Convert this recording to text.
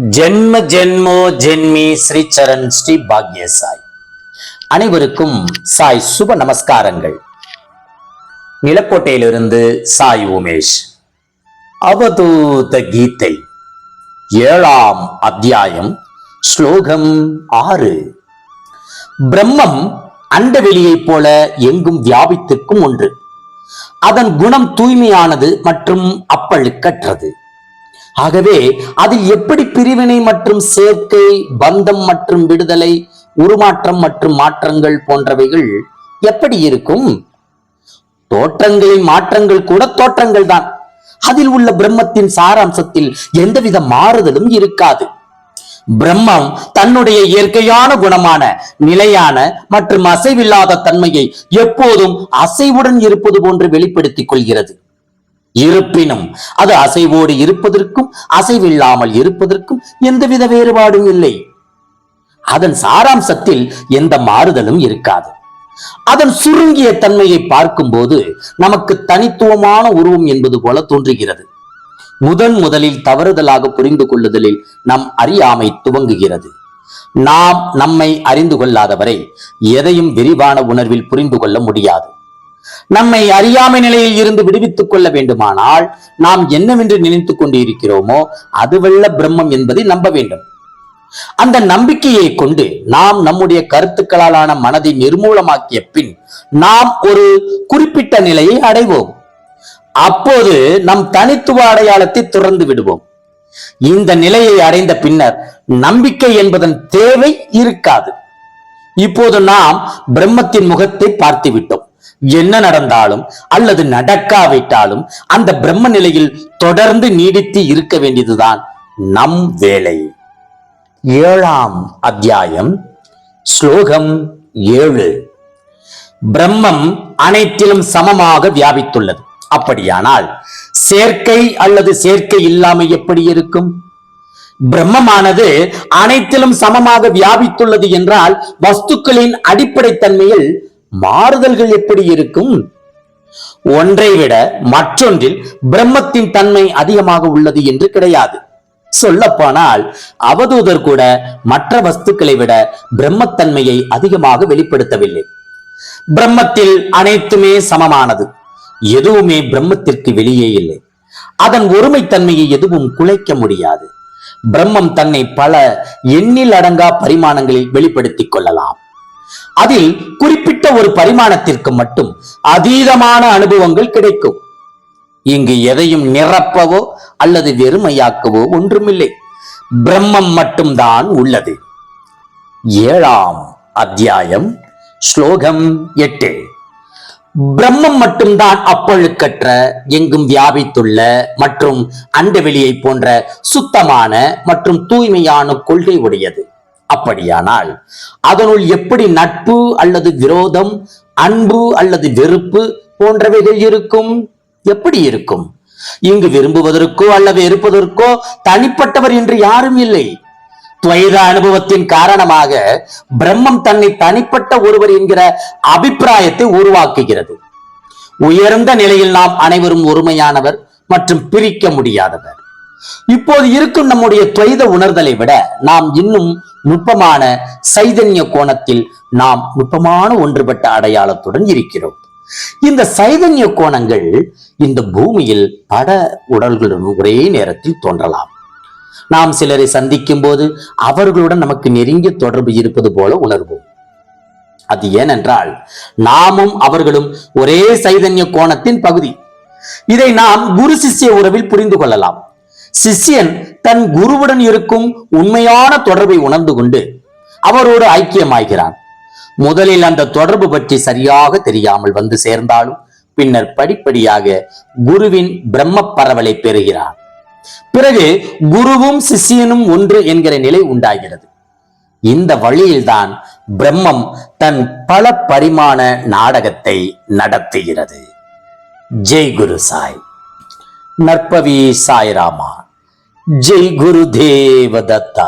ஜென்ம ஜென்மோ ஜென்மி ஸ்ரீ சரண் ஸ்ரீ பாக்ய சாய். அனைவருக்கும் சாய் சுப நமஸ்காரங்கள். நிலக்கோட்டையிலிருந்து சாய் உமேஷ். அவதூத கீதை. ஏழாம் அத்தியாயம் ஸ்லோகம் ஆறு. பிரம்மம் அண்டவெளியைப் போல எங்கும் வியாபித்திருக்கும் ஒன்று. அதன் குணம் தூய்மையானது மற்றும் அப்பழுக்கற்றது. ஆகவே அதில் எப்படி பிரிவினை மற்றும் சேர்க்கை பந்தம் மற்றும் விடுதலை உருமாற்றம் மற்றும் மாற்றங்கள் போன்றவைகள் எப்படி இருக்கும்? தோற்றங்களின் மாற்றங்கள் கூட தோற்றங்கள் தான். அதில் உள்ள பிரம்மத்தின் சாராம்சத்தில் எந்தவித மாறுதலும் இருக்காது. பிரம்மம் தன்னுடைய இயற்கையான குணமான நிலையான மற்றும் அசைவில்லாத தன்மையை எப்போதும் அசைவுடன் இருப்பது போன்று வெளிப்படுத்திக் கொள்கிறது. இருப்பினும் அது அசைவோடு இருப்பதற்கும் அசைவில்லாமல் இருப்பதற்கும் எந்தவித வேறுபாடும் இல்லை. அதன் சாராம்சத்தில் எந்த மாறுதலும் இருக்காது. அதன் சுருங்கிய தன்மையை பார்க்கும்போது நமக்கு தனித்துவமான உருவம் என்பது போல தோன்றுகிறது. முதன் முதலில் தவறுதலாக புரிந்து கொள்ளுதலில் நம் அறியாமை துவங்குகிறது. நாம் நம்மை அறிந்து கொள்ளாதவரை எதையும் விரிவான உணர்வில் புரிந்து கொள்ள முடியாது. நம்மை அறியாமை நிலையில் இருந்து விடுவித்துக் கொள்ள வேண்டுமானால் நாம் என்னவென்று நினைத்துக் கொண்டிருக்கிறோமோ அதுவல்ல பிரம்மம் என்பதை நம்ப வேண்டும். அந்த நம்பிக்கையை கொண்டு நாம் நம்முடைய கருத்துக்களாலான மனதை நிர்மூலமாக்கிய பின் நாம் ஒரு குறிப்பிட்ட நிலையை அடைவோம். அப்போது நம் தனித்துவ அடையாளத்தை துறந்து விடுவோம். இந்த நிலையை அடைந்த பின்னர் நம்பிக்கை என்பதன் தேவை இருக்காது. இப்போது நாம் பிரம்மத்தின் முகத்தை பார்த்து விட்டோம் என்ன நடந்தாலும் அல்லது நடக்காவிட்டாலும் அந்த பிரம்ம நிலையில் தொடர்ந்து நீடித்து இருக்க வேண்டியதுதான் நம் வேலை. ஏழாம் அத்தியாயம் ஸ்லோகம் ஏழு. பிரம்மம் அனைத்திலும் சமமாக வியாபித்துள்ளது. அப்படியானால் சேர்க்கை அல்லது சேர்க்கை இல்லாமல் எப்படி இருக்கும்? பிரம்மமானது அனைத்திலும் சமமாக வியாபித்துள்ளது என்றால் வஸ்துக்களின் அடிப்படை தன்மையில் மாறுதல்கள் எப்படி இருக்கும்? ஒன்றை விட மற்றொன்றில் பிரம்மத்தின் தன்மை அதிகமாக உள்ளது என்று கிடையாது. சொல்லப்போனால் அவதூதர் கூட மற்ற வஸ்துக்களை விட பிரம்மத்தன்மையை அதிகமாக வெளிப்படுத்தவில்லை. பிரம்மத்தில் அனைத்துமே சமமானது. எதுவுமே பிரம்மத்திற்கு வெளியே இல்லை. அதன் ஒருமைத்தன்மையை எதுவும் குலைக்க முடியாது. பிரம்மம் தன்னை பல எண்ணில் அடங்கா பரிமாணங்களில் வெளிப்படுத்திக் கொள்ளலாம். அதில் குறிப்பிட்ட ஒரு பரிமாணத்திற்கு மட்டும் அதீதமான அனுபவங்கள் கிடைக்கும். இங்கு எதையும் நிரப்பவோ அல்லது வெறுமையாக்கவோ ஒன்றுமில்லை. பிரம்மம் மட்டும்தான் உள்ளது. ஏழாம் அத்தியாயம் ஸ்லோகம் எட்டு. பிரம்மம் மட்டும்தான் அப்பழுக்கற்ற எங்கும் வியாபித்துள்ள மற்றும் அண்டவெளியை போன்ற சுத்தமான மற்றும் தூய்மையான கொள்கை உடையது அப்படியானால் அதனுள் எப்படி நட்பு அல்லது விரோதம் அன்பு அல்லது வெறுப்பு போன்றவைகள் இருக்கும்? எப்படி இருக்கும்? இங்கு விரும்புவதற்கோ அல்லது இருப்பதற்கோ தனிப்பட்டவர் என்று யாரும் இல்லை. துவைத அனுபவத்தின் காரணமாக பிரம்மம் தன்னை தனிப்பட்ட ஒருவர் என்கிற அபிப்பிராயத்தை உருவாக்குகிறது. உயர்ந்த நிலையில் நாம் அனைவரும் ஒருமையானவர் மற்றும் பிரிக்க முடியாதவர். இப்போது இருக்கும் நம்முடைய துவைத உணர்தலை விட நாம் இன்னும் நுட்பமான சைதன்ய கோணத்தில் நாம் நுட்பமான ஒன்றுபட்ட அடையாளத்துடன் இருக்கிறோம். இந்த சைதன்ய கோணங்கள் இந்த பூமியில் பட உடல்களுடன் ஒரே நேரத்தில் தோன்றலாம். நாம் சிலரை சந்திக்கும் போது அவர்களுடன் நமக்கு நெருங்கிய தொடர்பு இருப்பது போல உணர்வோம். அது ஏனென்றால் நாமும் அவர்களும் ஒரே சைதன்ய கோணத்தின் பகுதி. இதை நாம் குரு சிஷ்ய உறவில் புரிந்து கொள்ளலாம். சிஷ்யன் தன் குருவுடன் இருக்கும் உண்மையான தொடர்பை உணர்ந்து கொண்டு அவரோடு ஐக்கியமாகிறான். முதலில் அந்த தொடர்பு பற்றி சரியாக தெரியாமல் வந்து சேர்ந்தாலும் பின்னர் படிப்படியாக குருவின் பிரம்ம பரவலை பெறுகிறான். பிறகு குருவும் சிஷ்யனும் ஒன்று என்கிற நிலை உண்டாகிறது. இந்த வழியில்தான் பிரம்மம் தன் பல பரிமாண நாடகத்தை நடத்துகிறது. ஜெய் குரு சாய். நற்பவி சாய்ராமா. ஜெய் குரு தேவதத்தா